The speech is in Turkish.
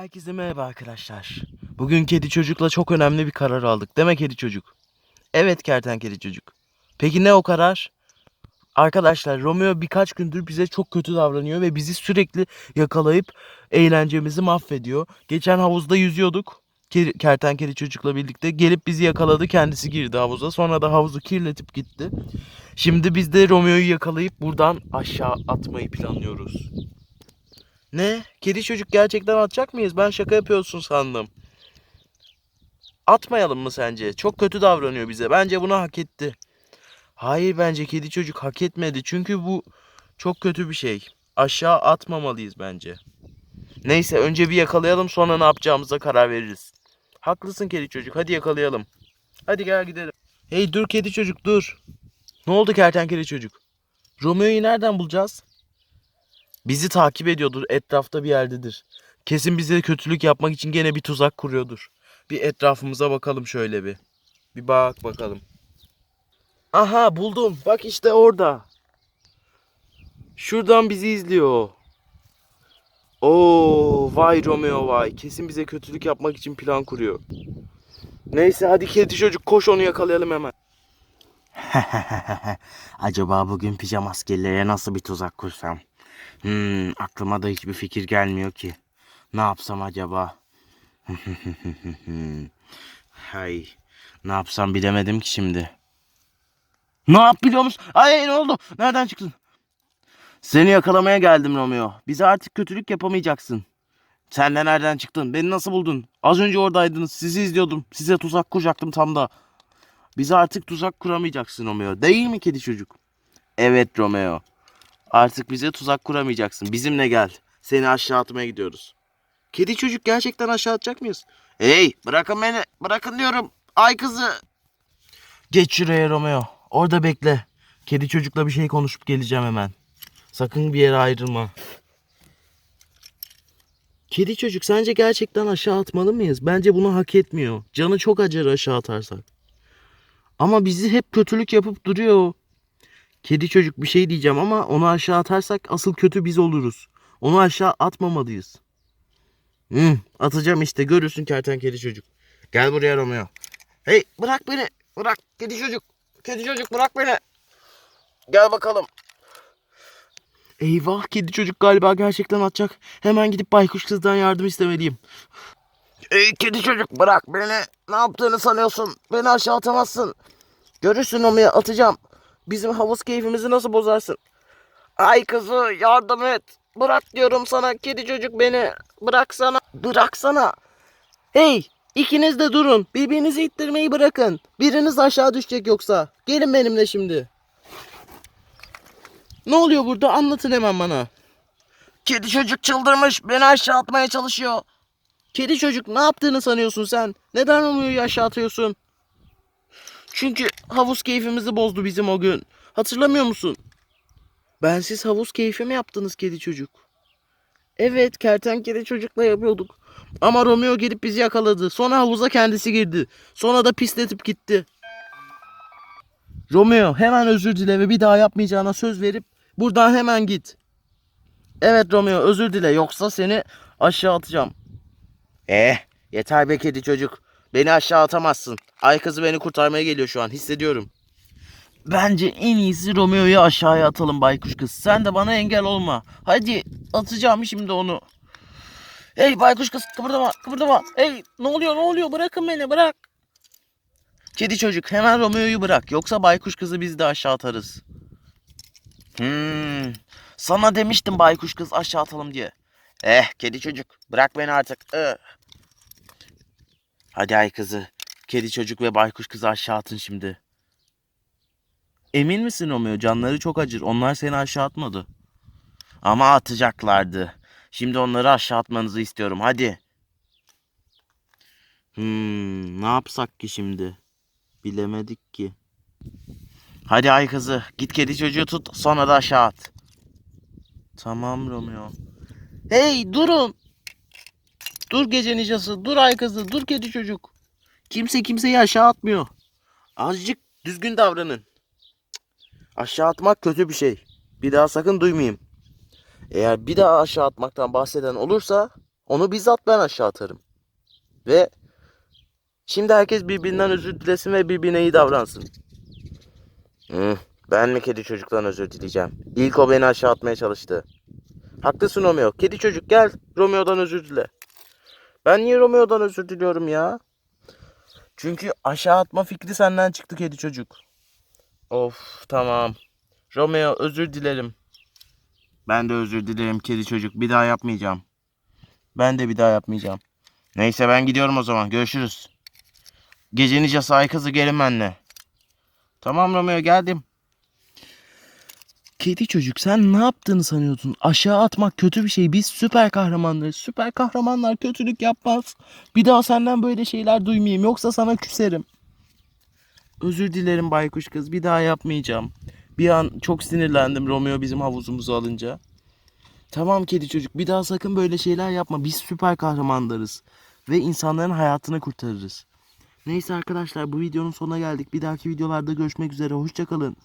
Herkese merhaba arkadaşlar. Bugün kedi çocukla çok önemli bir karar aldık. Değil kedi çocuk? Evet kertenkele çocuk. Peki ne o karar? Arkadaşlar Romeo birkaç gündür bize çok kötü davranıyor ve bizi sürekli yakalayıp eğlencemizi mahvediyor. Geçen havuzda yüzüyorduk. Ke- Kertenkele çocukla birlikte gelip bizi yakaladı. Kendisi girdi havuza. Sonra da havuzu kirletip gitti. Şimdi biz de Romeo'yu yakalayıp buradan aşağı atmayı planlıyoruz. Ne? Kedi çocuk gerçekten atacak mıyız? Ben şaka yapıyorsun sandım. Atmayalım mı sence? Çok kötü davranıyor bize. Bence bunu hak etti. Hayır bence kedi çocuk hak etmedi. Çünkü bu çok kötü bir şey. Aşağı atmamalıyız bence. Neyse önce bir yakalayalım sonra ne yapacağımıza karar veririz. Haklısın kedi çocuk. Hadi yakalayalım. Hadi gel gidelim. Hey dur kedi çocuk dur. Ne oldu kertenkele çocuk? Romeo'yu nereden bulacağız? Bizi takip ediyordur. Etrafta bir yerdedir. Kesin bize kötülük yapmak için gene bir tuzak kuruyordur. Bir etrafımıza bakalım şöyle bir. Bir bak bakalım. Aha buldum. Bak işte orada. Şuradan bizi izliyor. Oo, vay Romeo vay. Kesin bize kötülük yapmak için plan kuruyor. Neyse hadi kedi çocuk koş onu yakalayalım hemen. Acaba bugün pijama askerlere nasıl bir tuzak kursam? Hmm, aklıma da hiçbir fikir gelmiyor ki. Ne yapsam acaba? Hay, ne yapsam bilemedim ki şimdi. Ne yap biliyor musun? Ay ne oldu? Nereden çıktın? Seni yakalamaya geldim Romeo. Bize artık kötülük yapamayacaksın. Sen de nereden çıktın? Beni nasıl buldun? Az önce oradaydınız. Sizi izliyordum. Size tuzak kuracaktım tam da. Bize artık tuzak kuramayacaksın Romeo. Değil mi kedi çocuk? Evet Romeo. Artık bize tuzak kuramayacaksın. Bizimle gel. Seni aşağı atmaya gidiyoruz. Kedi çocuk gerçekten aşağı atacak mıyız? Hey bırakın beni. Bırakın diyorum. Ay kızı. Geç şuraya Romeo. Orada bekle. Kedi çocukla bir şey konuşup geleceğim hemen. Sakın bir yere ayrılma. Kedi çocuk sence gerçekten aşağı atmalı mıyız? Bence bunu hak etmiyor. Canı çok acır aşağı atarsak. Ama bizi hep kötülük yapıp duruyor. Kedi çocuk bir şey diyeceğim ama onu aşağı atarsak asıl kötü biz oluruz. Onu aşağı atmamalıyız. Hı, atacağım işte görürsün kertenkele çocuk. Gel buraya Romeo. Hey bırak beni. Bırak kedi çocuk. Kedi çocuk bırak beni. Gel bakalım. Eyvah kedi çocuk galiba gerçekten atacak. Hemen gidip baykuş kızdan yardım istemeliyim. Ey kedi çocuk bırak beni. Ne yaptığını sanıyorsun? Beni aşağı atamazsın. Görürsün Romeo atacağım. Bizim havuz keyfimizi nasıl bozarsın? Ay kızı yardım et. Bırak diyorum sana kedi çocuk beni. Bıraksana. Bıraksana. Hey ikiniz de durun. Birbirinizi ittirmeyi bırakın. Biriniz aşağı düşecek yoksa. Gelin benimle şimdi. Ne oluyor burada anlatın hemen bana. Kedi çocuk çıldırmış. Beni aşağı atmaya çalışıyor. Kedi çocuk ne yaptığını sanıyorsun sen? Neden Romeo'yu aşağı atıyorsun? Çünkü havuz keyfimizi bozdu bizim o gün. Hatırlamıyor musun? Bensiz havuz keyfi mi yaptınız kedi çocuk? Evet kertenkele çocukla yapıyorduk. Ama Romeo gelip bizi yakaladı. Sonra havuza kendisi girdi. Sonra da pisletip gitti. Romeo hemen özür dile ve bir daha yapmayacağına söz verip buradan hemen git. Evet Romeo özür dile yoksa seni aşağı atacağım. Eh yeter be kedi çocuk. Beni aşağı atamazsın. Ay kızı beni kurtarmaya geliyor şu an hissediyorum. Bence en iyisi Romeo'yu aşağıya atalım baykuş kız. Sen de bana engel olma. Hadi atacağım şimdi onu. Hey baykuş kız kıpırdama kıpırdama. Hey ne oluyor ne oluyor bırakın beni bırak. Kedi çocuk hemen Romeo'yu bırak. Yoksa baykuş kızı biz de aşağı atarız. Hmm, sana demiştim baykuş kız aşağı atalım diye. Eh kedi çocuk bırak beni artık. Ih. Hadi ay kızı. Kedi çocuk ve baykuş kızı aşağı atın şimdi. Emin misin Romeo? Canları çok acır. Onlar seni aşağı atmadı. Ama atacaklardı. Şimdi onları aşağı atmanızı istiyorum. Hadi. Hmm, ne yapsak ki şimdi? Bilemedik ki. Hadi ay kızı. Git kedi çocuğu tut. Sonra da aşağı at. Tamam Romeo. Hey durun. Dur gece nicası. Dur ay kızı. Dur kedi çocuk. Kimse kimseyi aşağı atmıyor. Azıcık düzgün davranın. Aşağı atmak kötü bir şey. Bir daha sakın duymayayım. Eğer bir daha aşağı atmaktan bahseden olursa Onu bizzat ben aşağı atarım. Ve şimdi herkes birbirinden özür dilesin ve birbirine iyi davransın. Ben mi kedi çocuktan özür dileyeceğim? İlk o beni aşağı atmaya çalıştı. Haklısın Romeo. Kedi çocuk gel Romeo'dan özür dile. Ben niye Romeo'dan özür diliyorum ya? Çünkü aşağı atma fikri senden çıktı kedi çocuk. Of tamam. Romeo özür dilerim. Ben de özür dilerim kedi çocuk. Bir daha yapmayacağım. Ben de bir daha yapmayacağım. Neyse ben gidiyorum o zaman. Görüşürüz. Gece nicası ay kızı gelin benimle. Tamam Romeo geldim. Kedi çocuk sen ne yaptığını sanıyorsun? Aşağı atmak kötü bir şey. Biz süper kahramanlarız. Süper kahramanlar kötülük yapmaz. Bir daha senden böyle şeyler duymayayım. Yoksa sana küserim. Özür dilerim baykuş kız. Bir daha yapmayacağım. Bir an çok sinirlendim Romeo bizim havuzumuzu alınca. Tamam kedi çocuk. Bir daha sakın böyle şeyler yapma. Biz süper kahramanlarız. Ve insanların hayatını kurtarırız. Neyse arkadaşlar bu videonun sonuna geldik. Bir dahaki videolarda görüşmek üzere. Hoşçakalın.